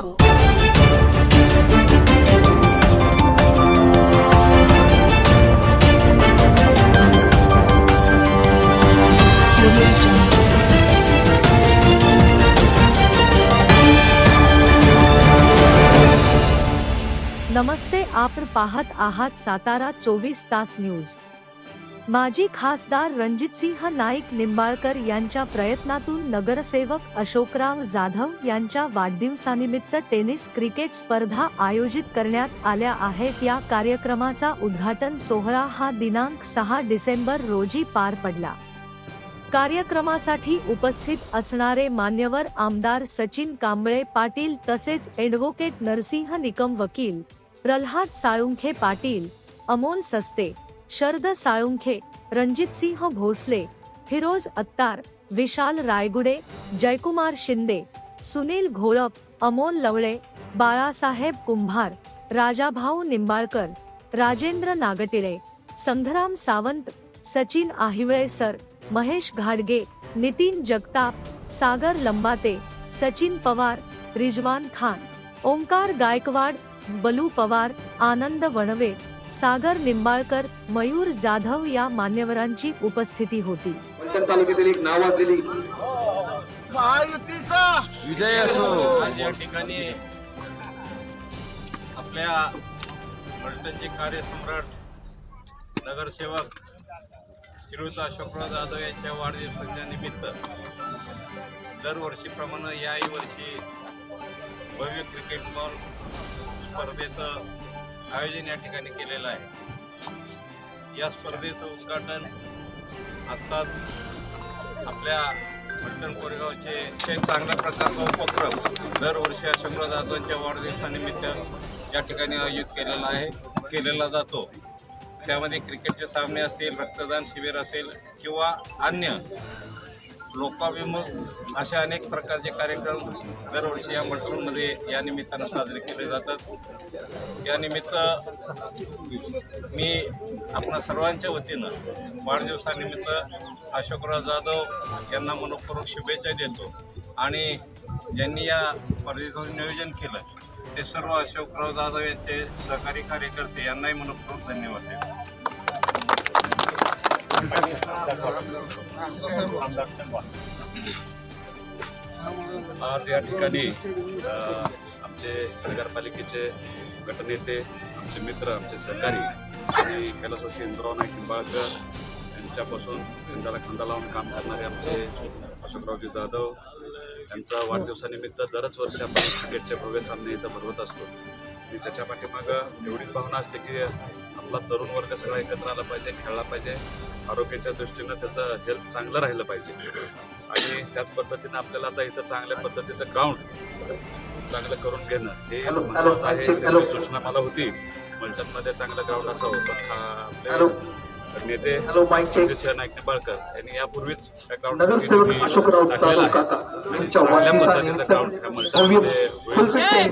jungle. नमस्ते आपण पाहत आहात सातारा चोवीस तास न्यूज माजी खासदार रणजितसिंह नाईक निंबाळकर यांच्या प्रयत्नातून नगरसेवक अशोकराव जाधव यांच्या वाढदिवसानिमित्त टेनिस क्रिकेट स्पर्धा आयोजित करण्यात आल्या आहेत. या कार्यक्रमाचा उद्घाटन सोहळा हा दिनांक सहा डिसेंबर रोजी पार पडला. कार्यक्रमासाठी उपस्थित असणारे मान्यवर आमदार सचिन कांबळे पाटील तसेच ॲडव्होकेट नरसिंह निकम वकील प्रल्हाद साळुंखे पाटील अमोल सस्ते शरद साळुंखे रणजितसिंह भोसले, फिरोज अत्तार, विशाल रायगुडे, जयकुमार शिंदे, सुनील घोळप, अमोल लवळे, बाळासाहेब कुंभार, राजाभाऊ निंबाळकर, राजेंद्र नागटिळे संग्राम सावंत, सचिन आहिवळे सर, महेश घाडगे, नितीन जगताप, सागर लंबाते, सचिन पवार, रिजवान खान, ओंकार गायकवाड, बलू पवार, आनंद वणवे सागर निंबाळकर मयूर जाधव या मान्यवरांची उपस्थिती होती. फलटण तालुक्यातील एक नावाजलेली महायुतीचा विजय असो. आज या ठिकाणी आपल्या फलटणचे कार्यसम्राट नगरसेवक श्रीयुत अशोकराव जाधव यांच्या वाढदिवसाच्या निमित्त दरवर्षीप्रमाणे याही वर्षी भव्य क्रिकेट बॉल स्पर्धेचं आयोजन या ठिकाणी केलेलं आहे. या स्पर्धेचं उद्घाटन आत्ताच आपल्या फलटण कोरेगावचे एक चांगल्या प्रकारचा उपक्रम दरवर्षी अशोकराव जाधवांच्या वाढदिवसानिमित्त या ठिकाणी आयोजित केलेला आहे केलेला जातो. त्यामध्ये क्रिकेटचे सामने असतील रक्तदान शिबिर असेल किंवा अन्य लोकाभिमुख असे अनेक प्रकारचे कार्यक्रम दरवर्षी या मंडळामध्ये या निमित्तानं साजरे केले जातात. यानिमित्त मी आपणा सर्वांच्या वतीनं वाढदिवसानिमित्त अशोकराव जाधव यांना मनपूर्वक शुभेच्छा देतो आणि ज्यांनी या स्पर्धेचं नियोजन केलं ते सर्व अशोकराव जाधव यांचे सहकारी कार्यकर्ते यांनाही मनपूर्वक धन्यवाद देतो. आज या ठिकाणी आमचे नगरपालिकेचे गटनेते आमचे मित्र आमचे सहकारी आणि कैलासवासी इंद्राव नाईक निंबाळकर यांच्यापासून खांद्याला खांदा लावून काम करणारे आमचे अशोकरावजी जाधव यांचा वाढदिवसानिमित्त दरच वर्षी आपण क्रिकेटचे भव्य सामने इथं भरवत असतो. आणि त्याच्या पाठीमागं एवढीच भावना असते की आपला तरुण वर्ग सगळा एकत्र आला पाहिजे खेळला पाहिजे आरोग्याच्या दृष्टीनं त्याचं हेल्थ चांगलं राहिलं पाहिजे आणि त्याच पद्धतीनं आपल्याला आता इथं चांगल्या पद्धतीचं ग्राउंड चांगलं करून घेणं हे महत्वाचं आहे. त्याची सूचना मला होती मध्ये चांगलं ग्राउंड असावं पण हा हॅलो. नेते हॅलो माईक चेक अध्यक्ष नाईक निंबाळकर. यांनी यापूर्वीच अशोकराव टाकलेलं आहे. चांगल्या पद्धतीचं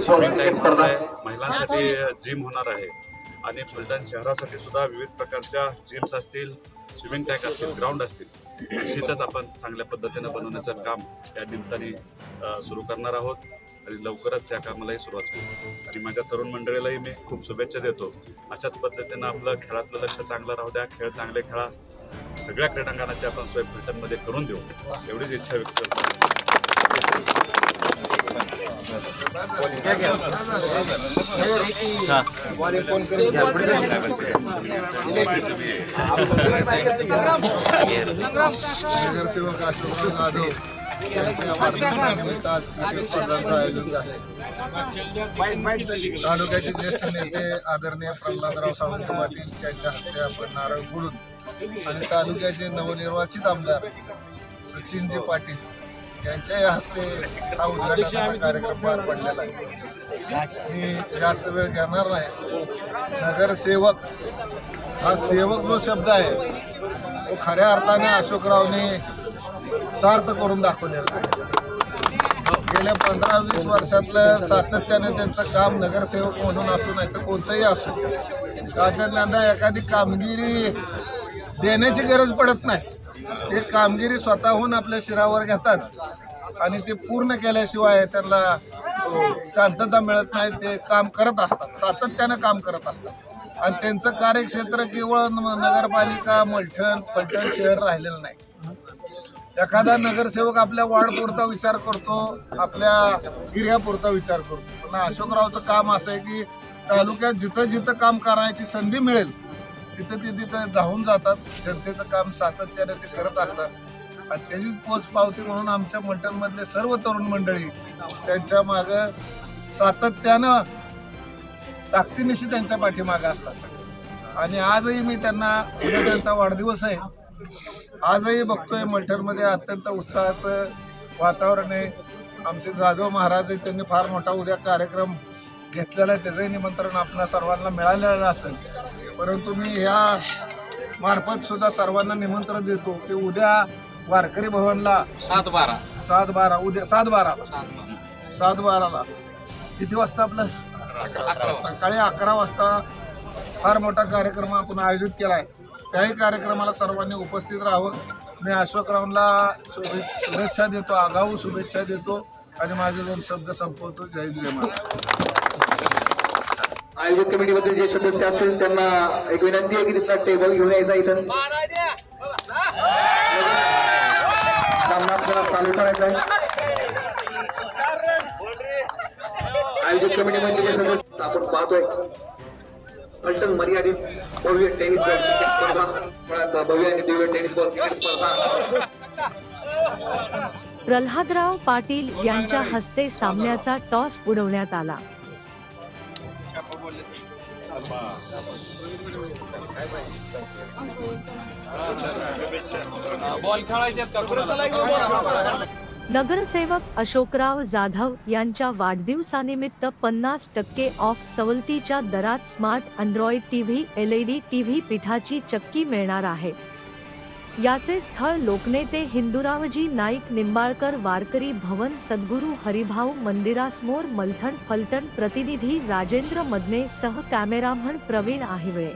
होणार आहे. महिलांसाठी जिम होणार आहे. आणि फलटण शहरासाठी सुद्धा विविध प्रकारच्या जिम्स असतील स्विमिंग टँक असतील ग्राउंड असतील. निश्चितच आपण चांगल्या पद्धतीनं बनवण्याचं काम या निमित्ताने सुरू करणार आहोत. आणि लवकरच या कामालाही सुरुवात होईल. आणि माझ्या तरुण मंडळीलाही मी खूप शुभेच्छा देतो. अशाच पद्धतीनं आपलं खेळातलं लक्ष चांगलं राहू द्या. खेळ चांगले खेळा. सगळ्या क्रीडांगणाची आपण सोय फलटणमध्ये करून देऊ. एवढीच इच्छा व्यक्त करतो. नगरसेवक आज तालुक्याचे ज्येष्ठ नेते आदरणीय प्रल्हादराव सावंत पाटील यांच्या हस्ते आपण नारळ फोडून आणि तालुक्याचे नवनिर्वाचित आमदार सचिनजी पाटील यांच्याही हस्ते हा उद्घाटनाचा कार्यक्रम पार पडलेला आहे. मी जास्त वेळ घेणार नाही. नगरसेवक हा सेवक जो शब्द आहे तो खऱ्या अर्थाने अशोकरावने सार्थ करून दाखवलेलं आहे. गेल्या पंधरा वीस वर्षातलं सातत्याने त्यांचं काम नगरसेवक म्हणून असू नाही तर कोणतंही असो. सातत्यानं एखादी कामगिरी देण्याची गरज पडत नाही. ते कामगिरी स्वतःहून आपल्या शिरावर घेतात आणि ते पूर्ण केल्याशिवाय त्यांना शांतता मिळत नाही. ते काम करत असतात. सातत्यानं काम करत असतात. आणि त्यांचं कार्यक्षेत्र केवळ न- नगरपालिका मलठण पलठण शहर राहिलेलं नाही. एखादा नगरसेवक आपल्या वार्डपुरता विचार करतो आपल्या एरियापुरता विचार करतो. पण अशोकरावचं काम असं आहे की तालुक्यात जिथं जिथं काम करायची संधी मिळेल तिथं ते तिथं धावून जातात. जनतेचं काम सातत्याने ते करत असतात. आणि त्याचीच पोच पावती म्हणून आमच्या मंडळमधले सर्व तरुण मंडळी त्यांच्या मागं सातत्यानं ताकदीनिशी त्यांच्या पाठीमागे असतात. आणि आजही मी त्यांना उद्या त्यांचा वाढदिवस आहे. आजही बघतोय मलठणमध्ये अत्यंत उत्साहाचं वातावरण आहे. आमचे जाधव महाराज त्यांनी फार मोठा उद्या कार्यक्रम घेतलेला आहे. त्याचंही निमंत्रण आपल्या सर्वांना मिळालेलं असेल. परंतु मी ह्या मार्फत सुद्धा सर्वांना निमंत्रण देतो की उद्या वारकरी भवनला सात बारा सात बारा उद्या सात बाराला सात बाराला किती वाजता आपलं? सकाळी अकरा वाजता फार मोठा कार्यक्रम आपण आयोजित केला आहे त्याही कार्यक्रमाला सर्वांनी उपस्थित राहावं. मी अशोकरावला शुभे शुभेच्छा देतो आगाऊ शुभेच्छा देतो आणि माझे दोन शब्द संपवतो. जय हिंद, जय महाराज आयोजक कमिटीमध्ये जे सदस्य असतील त्यांना एक विनंती आहे की तिथला टेबल घेऊन यायचा इथं. चालू करायचा आहे. आयोजक कमिटीमध्ये जे सदस्य आपण पाहतोय. फलटण मर्यादित भव्य टेनिस बॉल क्रिकेट स्पर्धा भव्य आणि दिव्य टेनिस बॉल क्रिकेट स्पर्धा. प्रल्हादराव पाटील यांच्या हस्ते सामन्याचा टॉस उडवण्यात आला. नगरसेवक अशोकराव जाधव यांच्या वाढदिवसानिमित्त पन्नास टक्के ऑफ सवलतीच्या दरात smart Android TV LED TV पिठाची चक्की मिळणार आहे. याचे स्थळ लोकनेते हिंदुरावजी नाईक निंबाळकर वारकरी भवन सद्गुरू हरिभाऊ मंदिरासमोर मलठण फलटण प्रतिनिधी राजेंद्र मदने सह कॅमेरामन प्रवीण आहिवळे